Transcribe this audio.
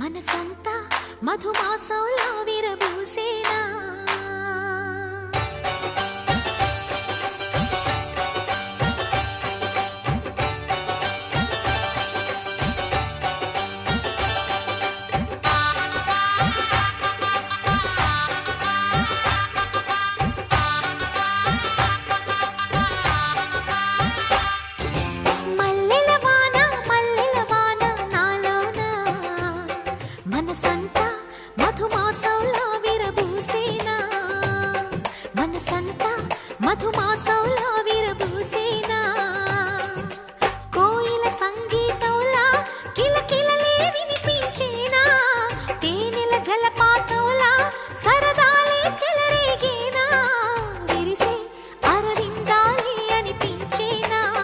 మనసంతా మధుమాసౌలా విరబ మనసంత మధుమాసంలో విరబూసేనా? మనసంత